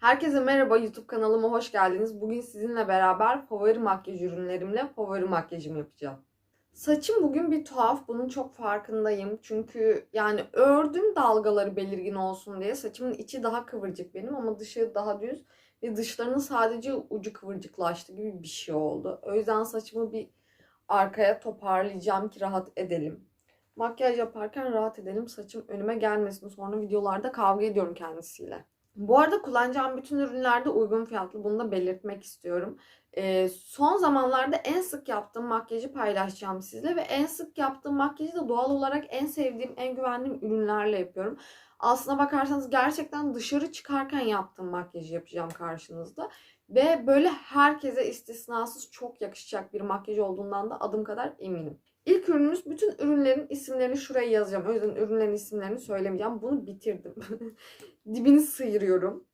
Herkese merhaba YouTube kanalıma hoş geldiniz. Bugün sizinle beraber favori makyaj ürünlerimle favori makyajımı yapacağım. Saçım bugün bir tuhaf. Bunun çok farkındayım. Çünkü yani ördüm dalgaları belirgin olsun diye. Saçımın içi daha kıvırcık benim ama dışı daha düz. Ve dışlarının sadece ucu kıvırcıklaştı gibi bir şey oldu. O yüzden saçımı bir arkaya toparlayacağım ki rahat edelim. Makyaj yaparken rahat edelim. Saçım önüme gelmesin. Sonra videolarda kavga ediyorum kendisiyle. Bu arada kullanacağım bütün ürünlerde uygun fiyatlı. Bunu da belirtmek istiyorum. Ee, son zamanlarda en sık yaptığım makyajı paylaşacağım sizle ve en sık yaptığım makyajı da doğal olarak en sevdiğim, en güvendiğim ürünlerle yapıyorum. Aslına bakarsanız gerçekten dışarı çıkarken yaptığım makyajı yapacağım karşınızda. Ve böyle herkese istisnasız çok yakışacak bir makyaj olduğundan da adım kadar eminim. İlk ürünümüz bütün ürünlerin isimlerini şuraya yazacağım. O yüzden ürünlerin isimlerini söylemeyeceğim. Bunu bitirdim. Dibini sıyırıyorum.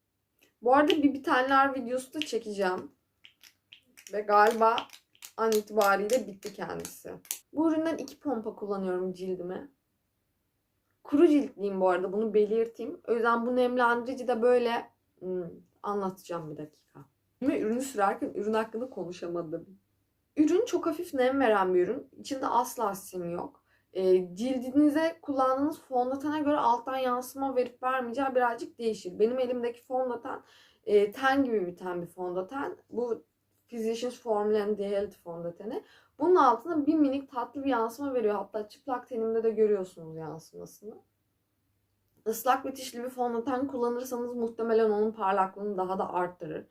Bu arada bir bitenler videosu da çekeceğim. Ve galiba an itibariyle bitti kendisi. Bu üründen iki pompa kullanıyorum cildime. Kuru ciltliyim bu arada bunu belirteyim. O yüzden bu nemlendirici de böyle hmm, anlatacağım bir dakika. Ürünü sürerken ürün hakkında konuşamadım. Ürün çok hafif nem veren bir ürün. İçinde asla sim yok. E, cildinize kullandığınız fondötene göre alttan yansıma verip vermeyeceği birazcık değişir. Benim elimdeki fondöten e, ten gibi bir ten bir fondöten. Bu Physicians Formula and Health fondöteni. Bunun altına bir minik tatlı bir yansıma veriyor. Hatta çıplak tenimde de görüyorsunuz yansımasını. Islak bitişli bir fondöten kullanırsanız muhtemelen onun parlaklığını daha da arttırır.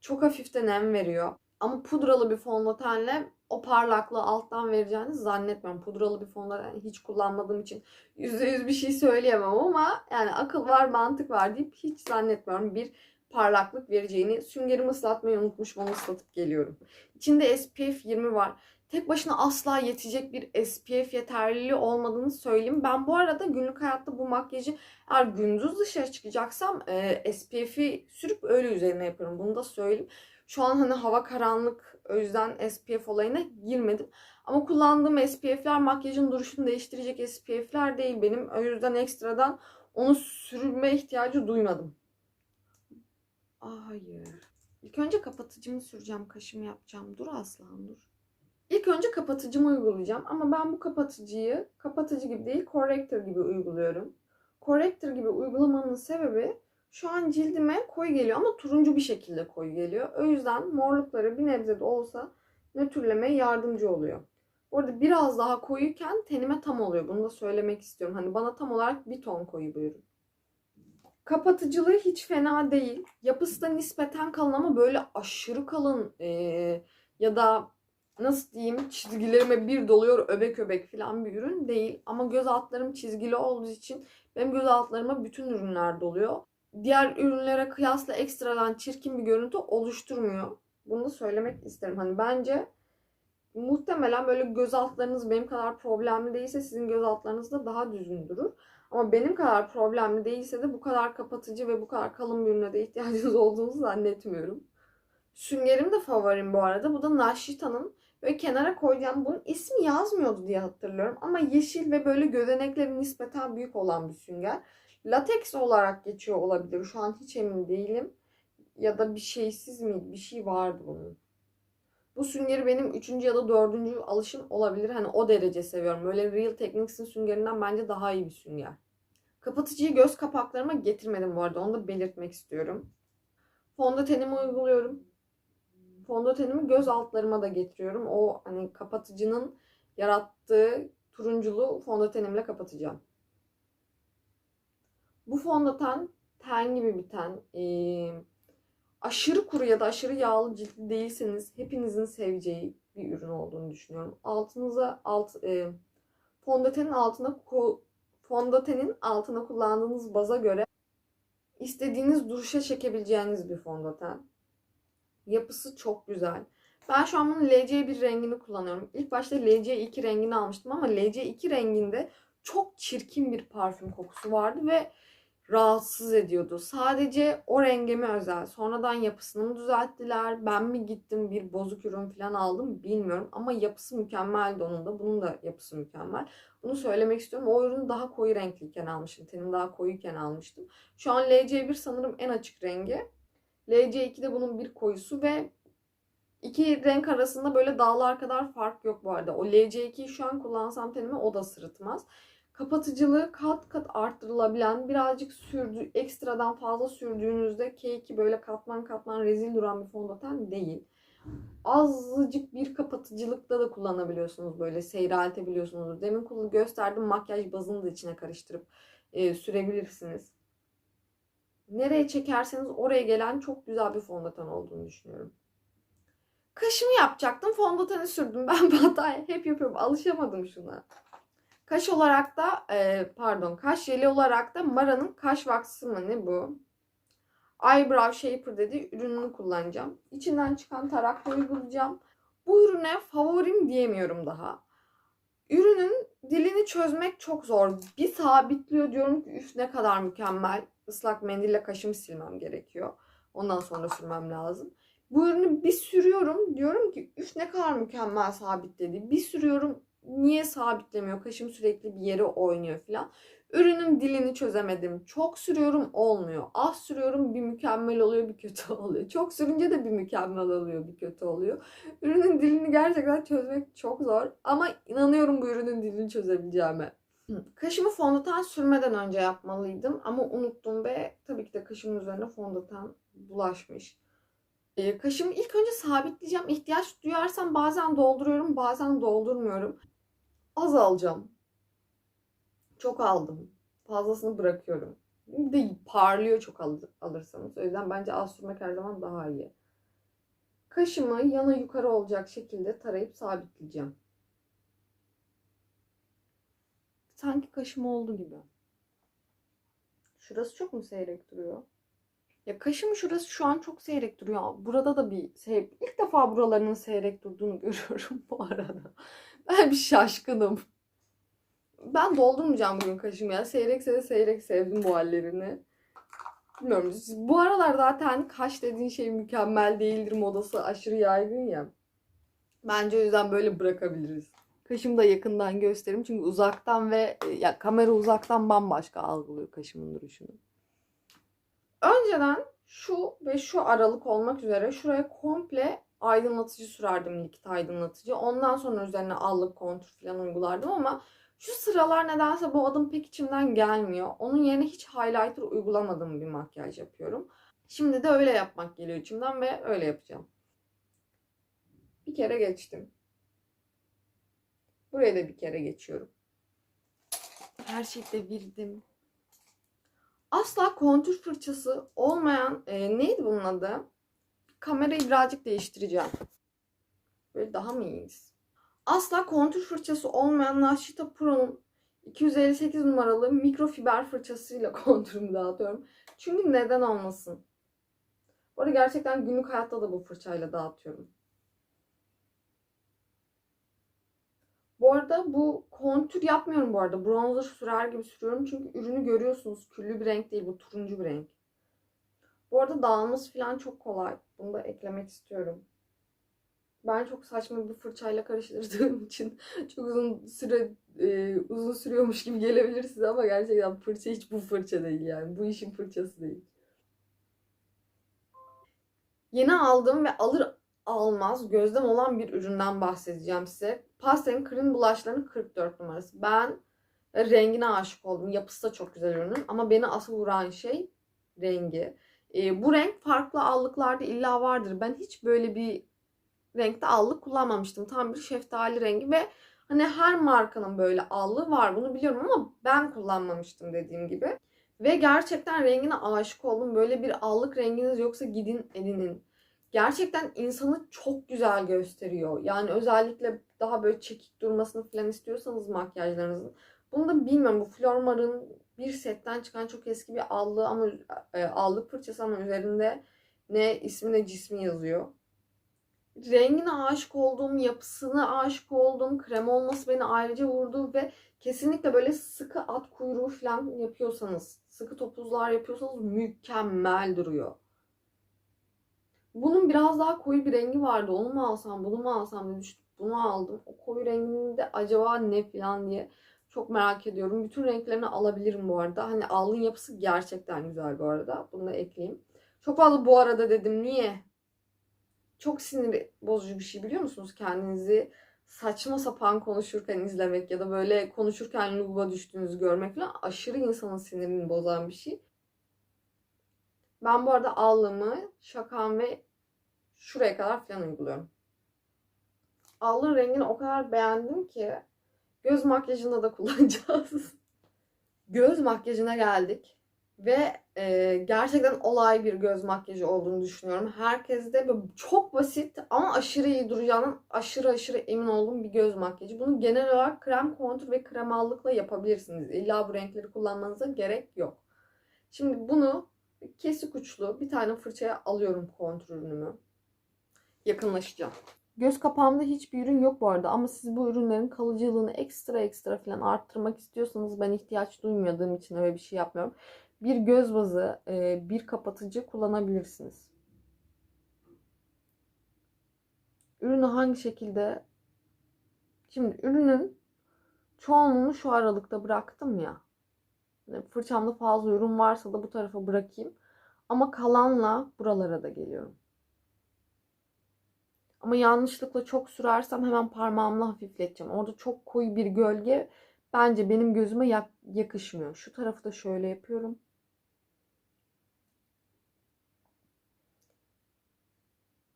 Çok hafif de nem veriyor. Ama pudralı bir fondötenle o parlaklığı alttan vereceğini zannetmiyorum. Pudralı bir fondöten hiç kullanmadığım için %100 bir şey söyleyemem ama yani akıl var mantık var deyip hiç zannetmiyorum bir parlaklık vereceğini. Süngerimi ıslatmayı unutmuşum onu ıslatıp geliyorum. İçinde SPF 20 var. Tek başına asla yetecek bir SPF yeterliliği olmadığını söyleyeyim. Ben bu arada günlük hayatta bu makyajı eğer gündüz dışarı çıkacaksam e, SPF'i sürüp öyle üzerine yaparım. Bunu da söyleyeyim. Şu an hani hava karanlık o yüzden SPF olayına girmedim. Ama kullandığım SPF'ler makyajın duruşunu değiştirecek SPF'ler değil benim. O yüzden ekstradan onu sürme ihtiyacı duymadım. Hayır. İlk önce kapatıcımı süreceğim. Kaşımı yapacağım. Dur Aslan dur. İlk önce kapatıcımı uygulayacağım. Ama ben bu kapatıcıyı kapatıcı gibi değil corrector gibi uyguluyorum. Corrector gibi uygulamamın sebebi şu an cildime koyu geliyor ama turuncu bir şekilde koyu geliyor. O yüzden morlukları bir nebze de olsa nötrlemeye yardımcı oluyor. Bu arada biraz daha koyuyken tenime tam oluyor. Bunu da söylemek istiyorum. Hani bana tam olarak bir ton koyu bu ürün. Kapatıcılığı hiç fena değil. Yapısı da nispeten kalın ama böyle aşırı kalın ee, ya da nasıl diyeyim çizgilerime bir doluyor öbek öbek falan bir ürün değil. Ama göz altlarım çizgili olduğu için benim göz altlarıma bütün ürünler doluyor diğer ürünlere kıyasla ekstradan çirkin bir görüntü oluşturmuyor. Bunu da söylemek isterim. Hani bence muhtemelen böyle göz altlarınız benim kadar problemli değilse sizin göz altlarınız da daha düzgün durur. Ama benim kadar problemli değilse de bu kadar kapatıcı ve bu kadar kalın bir ürüne de ihtiyacınız olduğunu zannetmiyorum. Süngerim de favorim bu arada. Bu da Nashita'nın böyle kenara koyacağım. Bunun ismi yazmıyordu diye hatırlıyorum. Ama yeşil ve böyle gözenekleri nispeten büyük olan bir sünger. Lateks olarak geçiyor olabilir. Şu an hiç emin değilim. Ya da bir şeysiz miydi? Bir şey vardı bunun. Bu süngeri benim üçüncü ya da dördüncü alışım olabilir. Hani o derece seviyorum. Böyle Real Techniques'in süngerinden bence daha iyi bir sünger. Kapatıcıyı göz kapaklarıma getirmedim bu arada. Onu da belirtmek istiyorum. Fondötenimi uyguluyorum. Fondötenimi göz altlarıma da getiriyorum. O hani kapatıcının yarattığı turunculuğu fondötenimle kapatacağım. Bu fondöten ten gibi bir ten. Ee, aşırı kuru ya da aşırı yağlı ciltli değilseniz hepinizin seveceği bir ürün olduğunu düşünüyorum. Altınıza alt e, fondötenin altına fondötenin altına kullandığınız baza göre istediğiniz duruşa çekebileceğiniz bir fondöten. Yapısı çok güzel. Ben şu an bunun LC1 rengini kullanıyorum. İlk başta LC2 rengini almıştım ama LC2 renginde çok çirkin bir parfüm kokusu vardı ve rahatsız ediyordu. Sadece o rengime özel. Sonradan yapısını mı düzelttiler? Ben mi gittim bir bozuk ürün falan aldım bilmiyorum. Ama yapısı mükemmeldi onun da. Bunun da yapısı mükemmel. Bunu söylemek istiyorum. O ürünü daha koyu renkliyken almıştım. Tenim daha koyuyken almıştım. Şu an LC1 sanırım en açık rengi. LC2'de bunun bir koyusu ve iki renk arasında böyle dağlar kadar fark yok bu arada. O LC2'yi şu an kullansam tenime o da sırıtmaz. Kapatıcılığı kat kat arttırılabilen birazcık sürdü, ekstradan fazla sürdüğünüzde K2 böyle katman katman rezil duran bir fondöten değil. Azıcık bir kapatıcılıkta da kullanabiliyorsunuz böyle seyreltebiliyorsunuz. Demin gösterdim makyaj bazını da içine karıştırıp e, sürebilirsiniz. Nereye çekerseniz oraya gelen çok güzel bir fondöten olduğunu düşünüyorum. Kaşımı yapacaktım. Fondöteni sürdüm. Ben bu hep yapıyorum. Alışamadım şuna. Kaş olarak da e, pardon kaş jeli olarak da Mara'nın kaş vaksı mı ne bu? Eyebrow Shaper dedi ürününü kullanacağım. İçinden çıkan tarakla uygulayacağım. Bu ürüne favorim diyemiyorum daha. Ürünün dilini çözmek çok zor. Bir sabitliyor diyorum ki üf ne kadar mükemmel. Islak mendille kaşımı silmem gerekiyor. Ondan sonra sürmem lazım. Bu ürünü bir sürüyorum diyorum ki üf ne kadar mükemmel sabitledi. Bir sürüyorum niye sabitlemiyor? Kaşım sürekli bir yere oynuyor falan. Ürünün dilini çözemedim. Çok sürüyorum olmuyor. Az sürüyorum bir mükemmel oluyor bir kötü oluyor. Çok sürünce de bir mükemmel oluyor bir kötü oluyor. Ürünün dilini gerçekten çözmek çok zor. Ama inanıyorum bu ürünün dilini çözebileceğime. Kaşımı fondöten sürmeden önce yapmalıydım ama unuttum ve tabii ki de kaşımın üzerine fondöten bulaşmış. Ee, kaşımı ilk önce sabitleyeceğim. İhtiyaç duyarsam bazen dolduruyorum, bazen doldurmuyorum. Az alacağım. Çok aldım. Fazlasını bırakıyorum. Bir de parlıyor çok al- alırsanız. O yüzden bence az sürmek her zaman daha iyi. Kaşımı yana yukarı olacak şekilde tarayıp sabitleyeceğim. Sanki kaşım oldu gibi. Şurası çok mu seyrek duruyor? Ya kaşım şurası şu an çok seyrek duruyor. Burada da bir sey ilk defa buralarının seyrek durduğunu görüyorum bu arada. Ben bir şaşkınım. Ben doldurmayacağım bugün kaşımı ya. Seyrekse de seyrek sevdim bu hallerini. Bilmiyorum. Bu aralar zaten kaş dediğin şey mükemmel değildir modası aşırı yaygın ya. Bence o yüzden böyle bırakabiliriz. Kaşımı da yakından göstereyim çünkü uzaktan ve ya kamera uzaktan bambaşka algılıyor kaşımın duruşunu. Önceden şu ve şu aralık olmak üzere şuraya komple aydınlatıcı sürerdim likit aydınlatıcı. Ondan sonra üzerine allık kontur falan uygulardım ama şu sıralar nedense bu adım pek içimden gelmiyor. Onun yerine hiç highlighter uygulamadığım bir makyaj yapıyorum. Şimdi de öyle yapmak geliyor içimden ve öyle yapacağım. Bir kere geçtim. Buraya da bir kere geçiyorum. Her şeyi devirdim. Asla kontür fırçası olmayan e, neydi bunun adı? Kamerayı birazcık değiştireceğim. Böyle daha mı iyiyiz? Asla kontür fırçası olmayan Nashita Pro'nun 258 numaralı mikrofiber fırçasıyla kontürümü dağıtıyorum. Çünkü neden olmasın? Bu arada gerçekten günlük hayatta da bu fırçayla dağıtıyorum. Bu arada bu kontür yapmıyorum bu arada. Bronzer sürer gibi sürüyorum. Çünkü ürünü görüyorsunuz. Küllü bir renk değil. Bu turuncu bir renk. Bu arada dağılması falan çok kolay. Bunu da eklemek istiyorum. Ben çok saçma bir fırçayla karıştırdığım için çok uzun süre e, uzun sürüyormuş gibi gelebilir size ama gerçekten fırça hiç bu fırça değil yani. Bu işin fırçası değil. Yeni aldığım ve alır almaz gözlem olan bir üründen bahsedeceğim size. Pastel'in Cream Blush'ların 44 numarası. Ben rengine aşık oldum. Yapısı da çok güzel ürünün ama beni asıl vuran şey rengi. E, bu renk farklı allıklarda illa vardır. Ben hiç böyle bir renkte allık kullanmamıştım. Tam bir şeftali rengi ve hani her markanın böyle allığı var bunu biliyorum ama ben kullanmamıştım dediğim gibi. Ve gerçekten rengine aşık oldum. Böyle bir allık renginiz yoksa gidin edinin. Gerçekten insanı çok güzel gösteriyor. Yani özellikle daha böyle çekik durmasını falan istiyorsanız makyajlarınızın. Bunu da bilmiyorum. Bu Flormar'ın bir setten çıkan çok eski bir allığı ama e, allık fırçası ama üzerinde ne ismi ne cismi yazıyor. Rengine aşık olduğum, yapısına aşık olduğum, krem olması beni ayrıca vurdu ve kesinlikle böyle sıkı at kuyruğu falan yapıyorsanız, sıkı topuzlar yapıyorsanız mükemmel duruyor. Bunun biraz daha koyu bir rengi vardı. Onu mu alsam, bunu mu alsam diye düşündüm. Bunu aldım. O koyu renginde acaba ne falan diye çok merak ediyorum. Bütün renklerini alabilirim bu arada. Hani alın yapısı gerçekten güzel bu arada. Bunu da ekleyeyim. Çok fazla bu arada dedim. Niye? Çok sinir bozucu bir şey biliyor musunuz? Kendinizi saçma sapan konuşurken izlemek ya da böyle konuşurken luba düştüğünüzü görmek falan aşırı insanın sinirini bozan bir şey. Ben bu arada allığımı, şakam ve şuraya kadar falan uyguluyorum. Allığın rengini o kadar beğendim ki göz makyajında da kullanacağız. göz makyajına geldik. Ve e, gerçekten olay bir göz makyajı olduğunu düşünüyorum. Herkes de çok basit ama aşırı iyi duracağından aşırı aşırı emin olduğum bir göz makyajı. Bunu genel olarak krem kontür ve kremallıkla yapabilirsiniz. İlla bu renkleri kullanmanıza gerek yok. Şimdi bunu kesik uçlu bir tane fırçaya alıyorum kontür ürünümü. Yakınlaşacağım. Göz kapağımda hiçbir ürün yok bu arada ama siz bu ürünlerin kalıcılığını ekstra ekstra falan arttırmak istiyorsanız ben ihtiyaç duymadığım için öyle bir şey yapmıyorum. Bir göz bazı, e, bir kapatıcı kullanabilirsiniz. Ürünü hangi şekilde Şimdi ürünün çoğunluğunu şu aralıkta bıraktım ya. Yani Fırçamda fazla ürün varsa da bu tarafa bırakayım. Ama kalanla buralara da geliyorum. Ama yanlışlıkla çok sürersem hemen parmağımla hafifleteceğim. Orada çok koyu bir gölge bence benim gözüme yak- yakışmıyor. Şu tarafı da şöyle yapıyorum.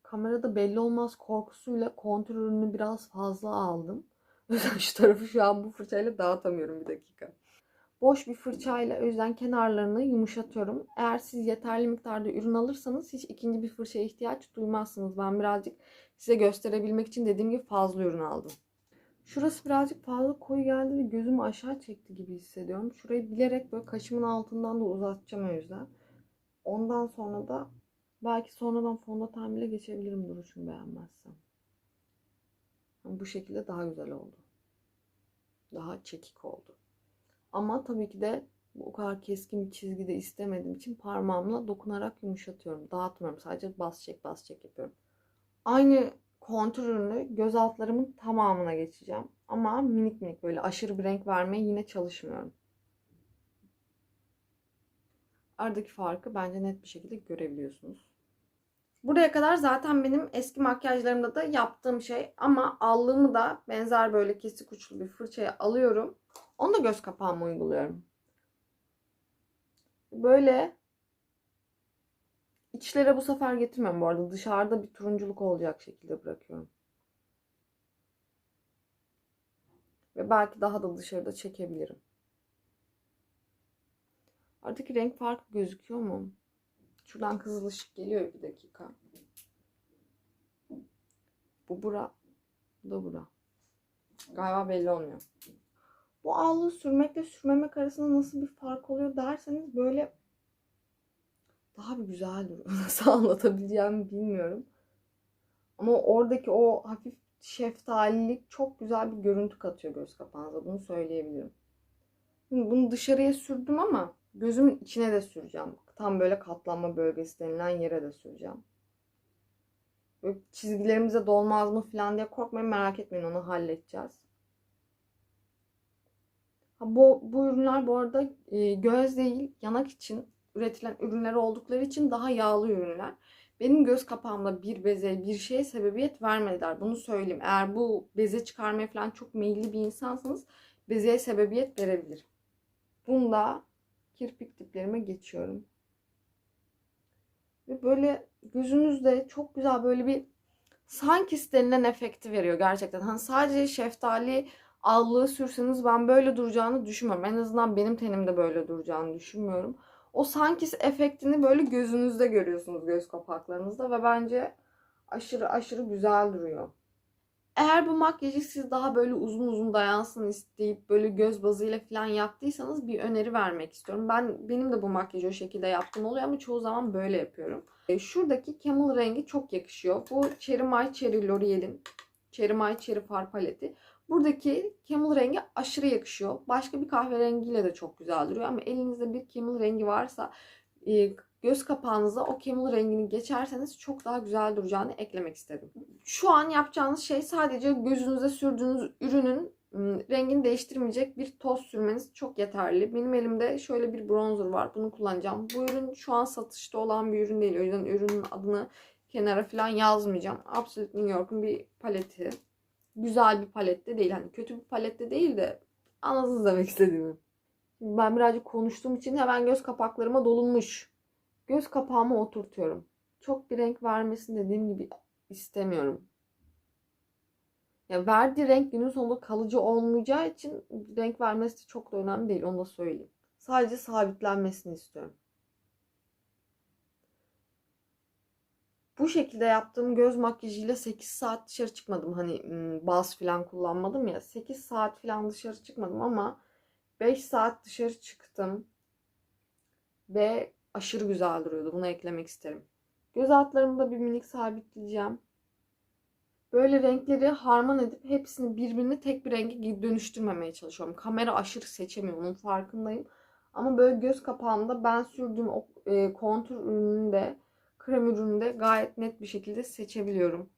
Kamerada belli olmaz korkusuyla kontür ürünü biraz fazla aldım. O yüzden şu tarafı şu an bu fırçayla dağıtamıyorum bir dakika. Boş bir fırçayla o yüzden kenarlarını yumuşatıyorum. Eğer siz yeterli miktarda ürün alırsanız hiç ikinci bir fırçaya ihtiyaç duymazsınız. Ben birazcık size gösterebilmek için dediğim gibi fazla ürün aldım. Şurası birazcık fazla koyu geldi ve gözümü aşağı çekti gibi hissediyorum. Şurayı bilerek böyle kaşımın altından da uzatacağım o yüzden. Ondan sonra da belki sonradan fondöten bile geçebilirim duruşumu beğenmezsem. Ama bu şekilde daha güzel oldu. Daha çekik oldu. Ama tabii ki de bu kadar keskin bir çizgide istemediğim için parmağımla dokunarak yumuşatıyorum. Dağıtmıyorum. Sadece bas çek bas çek yapıyorum. Aynı kontür ürünü göz altlarımın tamamına geçeceğim. Ama minik minik böyle aşırı bir renk vermeye yine çalışmıyorum. Aradaki farkı bence net bir şekilde görebiliyorsunuz. Buraya kadar zaten benim eski makyajlarımda da yaptığım şey ama allığımı da benzer böyle kesik uçlu bir fırçaya alıyorum. Onu da göz kapağıma uyguluyorum. Böyle içlere bu sefer getirmiyorum bu arada. Dışarıda bir turunculuk olacak şekilde bırakıyorum. Ve belki daha da dışarıda çekebilirim. Aradaki renk farkı gözüküyor mu? Şuradan kızıl ışık geliyor bir dakika. Bu bura. Bu da bura. Galiba belli olmuyor. Bu allığı sürmekle sürmemek arasında nasıl bir fark oluyor derseniz böyle bir güzel duruyor. Nasıl anlatabileceğimi bilmiyorum. Ama oradaki o hafif şeftalilik çok güzel bir görüntü katıyor göz kapağınıza. Bunu söyleyebilirim. Şimdi bunu dışarıya sürdüm ama gözümün içine de süreceğim. Tam böyle katlanma bölgesi denilen yere de süreceğim. Böyle çizgilerimize dolmaz mı falan diye korkmayın merak etmeyin onu halledeceğiz. Ha, bu, bu ürünler bu arada e, göz değil yanak için üretilen ürünler oldukları için daha yağlı ürünler. Benim göz kapağımda bir beze bir şeye sebebiyet vermediler. Bunu söyleyeyim. Eğer bu beze çıkarmaya falan çok meyilli bir insansanız bezeye sebebiyet verebilir. Bunda kirpik diplerime geçiyorum. Ve böyle gözünüzde çok güzel böyle bir sanki istenilen efekti veriyor gerçekten. Hani sadece şeftali allığı sürseniz ben böyle duracağını düşünmüyorum. En azından benim tenimde böyle duracağını düşünmüyorum. O sanki efektini böyle gözünüzde görüyorsunuz göz kapaklarınızda ve bence aşırı aşırı güzel duruyor. Eğer bu makyajı siz daha böyle uzun uzun dayansın isteyip böyle göz bazıyla falan yaptıysanız bir öneri vermek istiyorum. Ben benim de bu makyajı o şekilde yaptığım oluyor ama çoğu zaman böyle yapıyorum. E, Şuradaki camel rengi çok yakışıyor. Bu Cherry My Cherry L'Oreal'in Cherry My Cherry far paleti. Buradaki camel rengi aşırı yakışıyor. Başka bir kahverengiyle de çok güzel duruyor ama elinizde bir camel rengi varsa e, göz kapağınıza o camel rengini geçerseniz çok daha güzel duracağını eklemek istedim. Şu an yapacağınız şey sadece gözünüze sürdüğünüz ürünün Rengini değiştirmeyecek bir toz sürmeniz çok yeterli. Benim elimde şöyle bir bronzer var. Bunu kullanacağım. Bu ürün şu an satışta olan bir ürün değil. O yüzden ürünün adını kenara falan yazmayacağım. Absolute New York'un bir paleti. Güzel bir palette değil. Hani kötü bir palette değil de anladınız demek istediğimi. Ben birazcık konuştuğum için hemen göz kapaklarıma dolunmuş. Göz kapağıma oturtuyorum. Çok bir renk vermesini dediğim gibi istemiyorum. Ya verdiği renk günün sonunda kalıcı olmayacağı için renk vermesi de çok da önemli değil. Onu da söyleyeyim. Sadece sabitlenmesini istiyorum. Bu şekilde yaptığım göz makyajıyla 8 saat dışarı çıkmadım. Hani baz falan kullanmadım ya. 8 saat falan dışarı çıkmadım ama 5 saat dışarı çıktım. Ve aşırı güzel duruyordu. Bunu eklemek isterim. Göz altlarımı da bir minik sabitleyeceğim. Böyle renkleri harman edip hepsini birbirine tek bir renge dönüştürmemeye çalışıyorum. Kamera aşırı seçemiyor. Onun farkındayım. Ama böyle göz kapağımda ben sürdüğüm o e, kontur ürününü de krem ürünü de gayet net bir şekilde seçebiliyorum.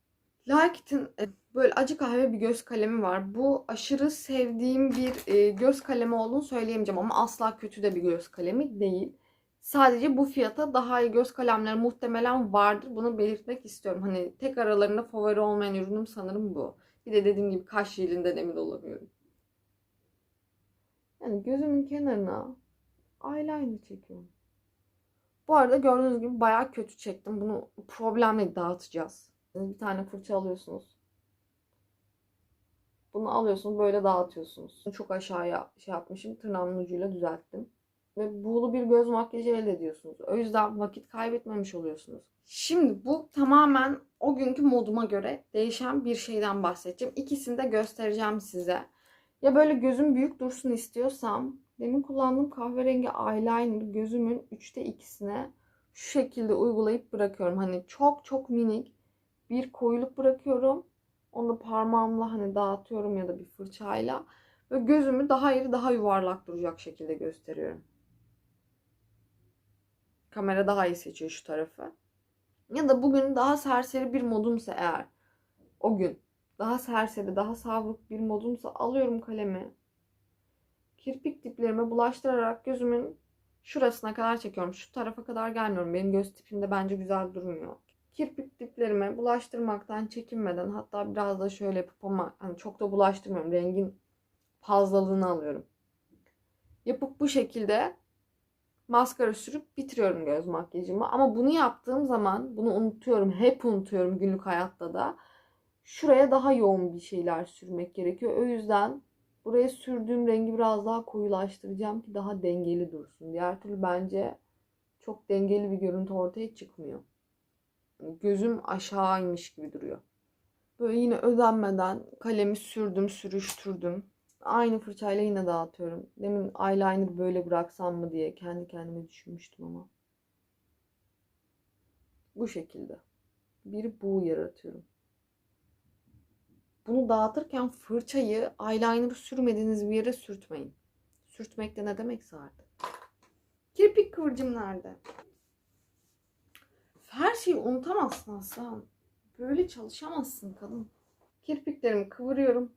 Larkit'in e, böyle acı kahve bir göz kalemi var. Bu aşırı sevdiğim bir e, göz kalemi olduğunu söyleyemeyeceğim ama asla kötü de bir göz kalemi değil. Sadece bu fiyata daha iyi göz kalemleri muhtemelen vardır. Bunu belirtmek istiyorum. Hani tek aralarında favori olmayan ürünüm sanırım bu. Bir de dediğim gibi kaş jelinden emin olamıyorum. Yani gözümün kenarına eyeliner çekiyorum. Bu arada gördüğünüz gibi bayağı kötü çektim. Bunu problemle dağıtacağız. Bir tane fırça alıyorsunuz. Bunu alıyorsunuz böyle dağıtıyorsunuz. Çok aşağıya şey yapmışım. Tırnağımın ucuyla düzelttim. Ve buğulu bir göz makyajı elde ediyorsunuz. O yüzden vakit kaybetmemiş oluyorsunuz. Şimdi bu tamamen o günkü moduma göre değişen bir şeyden bahsedeceğim. İkisini de göstereceğim size. Ya böyle gözüm büyük dursun istiyorsam demin kullandığım kahverengi eyeliner gözümün üçte ikisine şu şekilde uygulayıp bırakıyorum. Hani çok çok minik bir koyuluk bırakıyorum. Onu parmağımla hani dağıtıyorum ya da bir fırçayla. Ve gözümü daha iri daha yuvarlak duracak şekilde gösteriyorum. Kamera daha iyi seçiyor şu tarafı. Ya da bugün daha serseri bir modumsa eğer o gün daha serseri, daha savruk bir modumsa alıyorum kalemi. Kirpik diplerime bulaştırarak gözümün şurasına kadar çekiyorum. Şu tarafa kadar gelmiyorum. Benim göz tipimde bence güzel durmuyor. Kirpik diplerime bulaştırmaktan çekinmeden hatta biraz da şöyle yapıp ama hani çok da bulaştırmıyorum. Rengin fazlalığını alıyorum. Yapıp bu şekilde maskara sürüp bitiriyorum göz makyajımı. Ama bunu yaptığım zaman bunu unutuyorum. Hep unutuyorum günlük hayatta da. Şuraya daha yoğun bir şeyler sürmek gerekiyor. O yüzden buraya sürdüğüm rengi biraz daha koyulaştıracağım ki daha dengeli dursun. Diğer türlü bence çok dengeli bir görüntü ortaya çıkmıyor. Gözüm aşağıymış gibi duruyor. Böyle yine özenmeden kalemi sürdüm, sürüştürdüm. Aynı fırçayla yine dağıtıyorum. Demin eyeliner böyle bıraksam mı diye kendi kendime düşünmüştüm ama. Bu şekilde. Bir buğu yaratıyorum. Bunu dağıtırken fırçayı eyeliner sürmediğiniz bir yere sürtmeyin. Sürtmek de ne demekse artık. Kirpik kıvırcım nerede? Her şeyi unutamazsın Aslan. Böyle çalışamazsın kadın. Kirpiklerimi kıvırıyorum.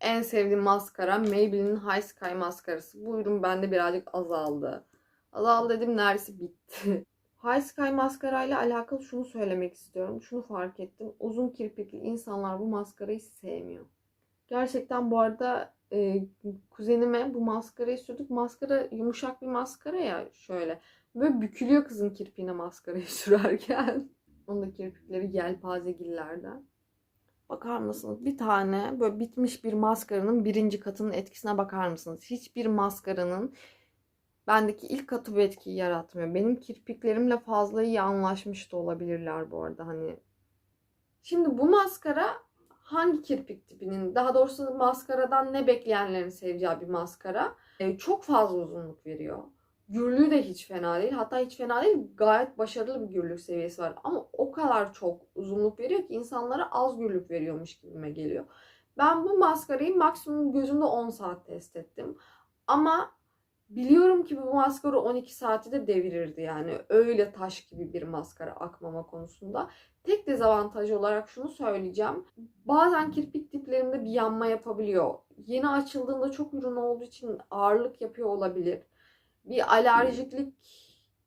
En sevdiğim maskara Maybelline'in High Sky maskarası. Bu ürün bende birazcık azaldı. Azaldı dedim neredeyse bitti. High Sky maskarayla alakalı şunu söylemek istiyorum. Şunu fark ettim. Uzun kirpikli insanlar bu maskarayı sevmiyor. Gerçekten bu arada e, kuzenime bu maskarayı sürdük. Maskara yumuşak bir maskara ya şöyle. Böyle bükülüyor kızın kirpiğine maskarayı sürerken. Onun da kirpikleri yelpazegillerden. Bakar mısınız? Bir tane böyle bitmiş bir maskaranın birinci katının etkisine bakar mısınız? Hiçbir maskaranın bendeki ilk katı bu etkiyi yaratmıyor. Benim kirpiklerimle fazla iyi anlaşmış da olabilirler bu arada hani. Şimdi bu maskara hangi kirpik tipinin, daha doğrusu maskaradan ne bekleyenlerin seveceği bir maskara. Ee, çok fazla uzunluk veriyor. Gürlüğü de hiç fena değil. Hatta hiç fena değil. Gayet başarılı bir gürlük seviyesi var. Ama o kadar çok uzunluk veriyor ki insanlara az gürlük veriyormuş gibime geliyor. Ben bu maskarayı maksimum gözümde 10 saat test ettim. Ama Biliyorum ki bu maskara 12 saati de devirirdi yani. Öyle taş gibi bir maskara akmama konusunda. Tek dezavantaj olarak şunu söyleyeceğim. Bazen kirpik diplerimde bir yanma yapabiliyor. Yeni açıldığında çok ürün olduğu için ağırlık yapıyor olabilir. Bir alerjiklik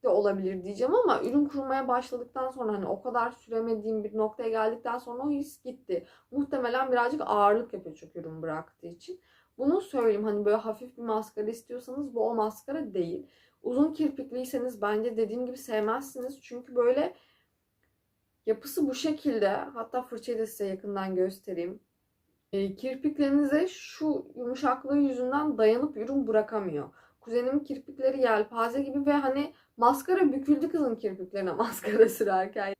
de olabilir diyeceğim ama ürün kurumaya başladıktan sonra hani o kadar süremediğim bir noktaya geldikten sonra o his gitti. Muhtemelen birazcık ağırlık yapıyor çok ürün bıraktığı için. Bunu söyleyeyim hani böyle hafif bir maskara istiyorsanız bu o maskara değil. Uzun kirpikliyseniz bence dediğim gibi sevmezsiniz. Çünkü böyle yapısı bu şekilde. Hatta fırçayı da size yakından göstereyim. E, kirpiklerinize şu yumuşaklığı yüzünden dayanıp ürün bırakamıyor. Kuzenimin kirpikleri yelpaze gibi ve hani maskara büküldü kızın kirpiklerine maskara sürerken.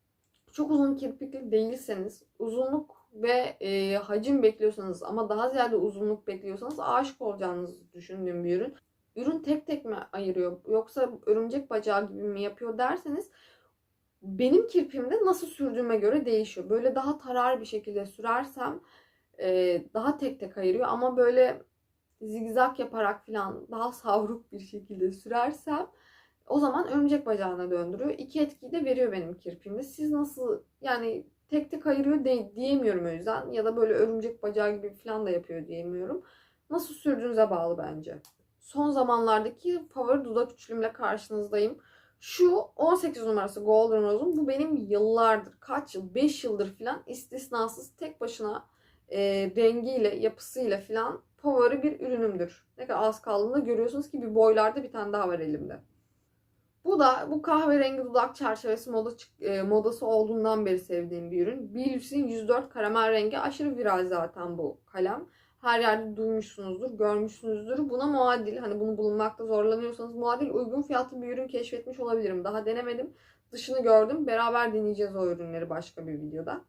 Çok uzun kirpikli değilseniz uzunluk ve e, hacim bekliyorsanız ama daha ziyade uzunluk bekliyorsanız aşık olacağınızı düşündüğüm bir ürün. Ürün tek tek mi ayırıyor yoksa örümcek bacağı gibi mi yapıyor derseniz benim kirpiğimde nasıl sürdüğüme göre değişiyor. Böyle daha tarar bir şekilde sürersem e, daha tek tek ayırıyor ama böyle zigzag yaparak falan daha savruk bir şekilde sürersem o zaman örümcek bacağına döndürüyor. İki etkiyi de veriyor benim kirpiğimde. Siz nasıl yani tek tek ayırıyor de, diyemiyorum o yüzden. Ya da böyle örümcek bacağı gibi falan da yapıyor diyemiyorum. Nasıl sürdüğünüze bağlı bence. Son zamanlardaki favori dudak üçlümle karşınızdayım. Şu 18 numarası Golden Rose'un bu benim yıllardır, kaç yıl, 5 yıldır falan istisnasız tek başına e, rengiyle, yapısıyla falan favori bir ürünümdür. Ne kadar az kaldığında görüyorsunuz ki bir boylarda bir tane daha var elimde. Bu da bu kahverengi dudak çerçevesi moda e, modası olduğundan beri sevdiğim bir ürün. Bilüs'ün 104 karamel rengi aşırı viral zaten bu kalem. Her yerde duymuşsunuzdur, görmüşsünüzdür. Buna muadil, hani bunu bulunmakta zorlanıyorsanız muadil uygun fiyatlı bir ürün keşfetmiş olabilirim. Daha denemedim. Dışını gördüm. Beraber deneyeceğiz o ürünleri başka bir videoda.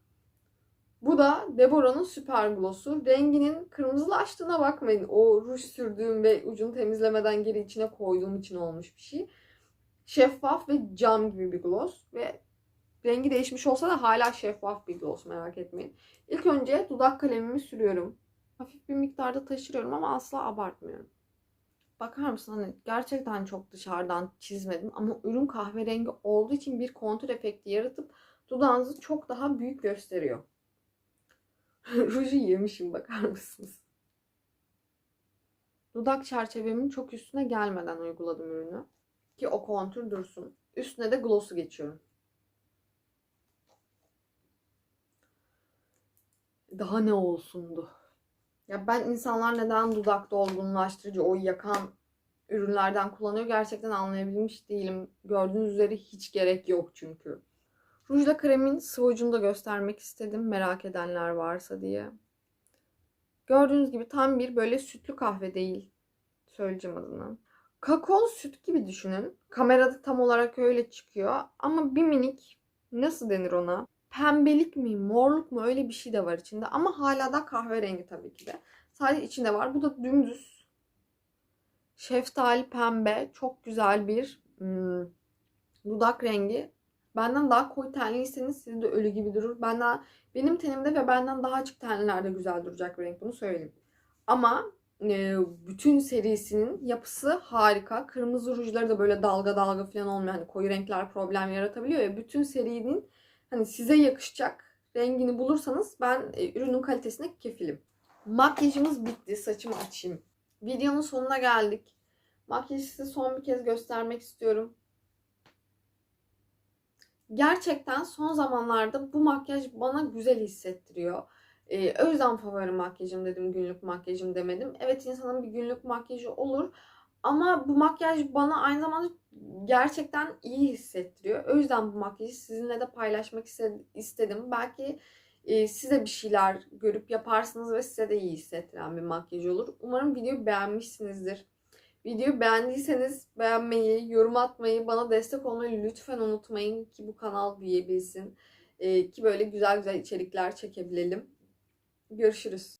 Bu da Deborah'ın Süper Gloss'u. Renginin kırmızılaştığına bakmayın. O ruj sürdüğüm ve ucunu temizlemeden geri içine koyduğum için olmuş bir şey. Şeffaf ve cam gibi bir gloss ve rengi değişmiş olsa da hala şeffaf bir gloss merak etmeyin. İlk önce dudak kalemimi sürüyorum. Hafif bir miktarda taşırıyorum ama asla abartmıyorum. Bakar mısın hani gerçekten çok dışarıdan çizmedim ama ürün kahverengi olduğu için bir kontur efekti yaratıp dudağınızı çok daha büyük gösteriyor. Ruju yemişim bakar mısınız? Dudak çerçevemin çok üstüne gelmeden uyguladım ürünü. Ki o kontür dursun. Üstüne de gloss'u geçiyorum. Daha ne olsundu? Ya ben insanlar neden dudak dolgunlaştırıcı, o yakan ürünlerden kullanıyor gerçekten anlayabilmiş değilim. Gördüğünüz üzere hiç gerek yok çünkü. Rujla kremin sıvı ucunu da göstermek istedim merak edenler varsa diye. Gördüğünüz gibi tam bir böyle sütlü kahve değil. Söyleyeceğim adını. Kakao süt gibi düşünün. Kamerada tam olarak öyle çıkıyor. Ama bir minik nasıl denir ona? Pembelik mi, morluk mu öyle bir şey de var içinde. Ama hala da kahverengi tabii ki de. Sadece içinde var. Bu da dümdüz. Şeftali pembe. Çok güzel bir hmm, dudak rengi. Benden daha koyu tenliyseniz size de ölü gibi durur. Benden, benim tenimde ve benden daha açık tenlilerde güzel duracak bir renk bunu söyleyeyim. Ama e, bütün serisinin yapısı harika. Kırmızı rujları da böyle dalga dalga falan olmuyor. Hani koyu renkler problem yaratabiliyor ya. Bütün serinin hani size yakışacak rengini bulursanız ben e, ürünün kalitesine kefilim. Makyajımız bitti. Saçımı açayım. Videonun sonuna geldik. Makyajı size son bir kez göstermek istiyorum. Gerçekten son zamanlarda bu makyaj bana güzel hissettiriyor. Ee, o yüzden favori makyajım dedim, günlük makyajım demedim. Evet insanın bir günlük makyajı olur. Ama bu makyaj bana aynı zamanda gerçekten iyi hissettiriyor. O yüzden bu makyajı sizinle de paylaşmak istedim. Belki e, size bir şeyler görüp yaparsınız ve size de iyi hissettiren bir makyaj olur. Umarım videoyu beğenmişsinizdir. Videoyu beğendiyseniz beğenmeyi, yorum atmayı, bana destek olmayı lütfen unutmayın ki bu kanal büyüyebilsin. Ee, ki böyle güzel güzel içerikler çekebilelim. Görüşürüz.